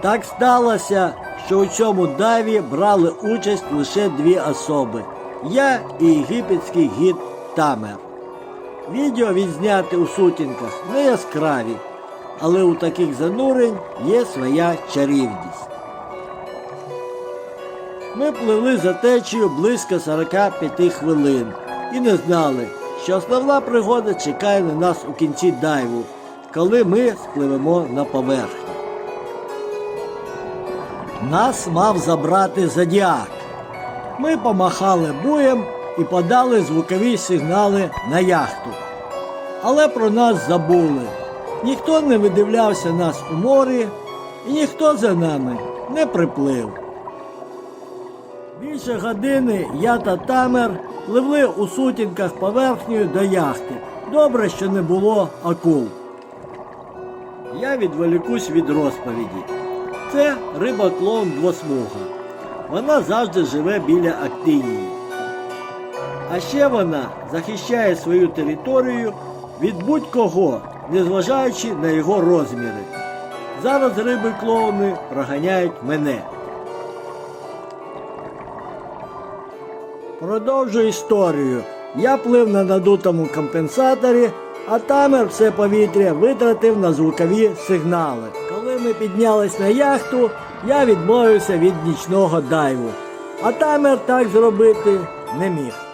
Так сталося, що у цьому дайві брали участь лише дві особи я і єгипетський гід Тамер. Відео відзняти у сутінках не яскраві, але у таких занурень є своя чарівність. Ми пливли за течією близько 45 хвилин і не знали, що основна пригода чекає на нас у кінці дайву, коли ми спливемо на поверхню. Нас мав забрати зодіак. Ми помахали буєм і подали звукові сигнали на яхту. Але про нас забули. Ніхто не видивлявся нас у морі, і ніхто за нами не приплив. Більше години я та Тамер пливли у сутінках поверхнею до яхти. Добре, що не було акул. Я відволікусь від розповіді. Це риба клоун двосмуга. Вона завжди живе біля актинії. А ще вона захищає свою територію від будь-кого, незважаючи на його розміри. Зараз риби клоуни проганяють мене. Продовжую історію. Я плив на надутому компенсаторі, а тамер все повітря витратив на звукові сигнали. Коли ми піднялись на яхту, я відмовився від нічного дайву. А тамер так зробити не міг.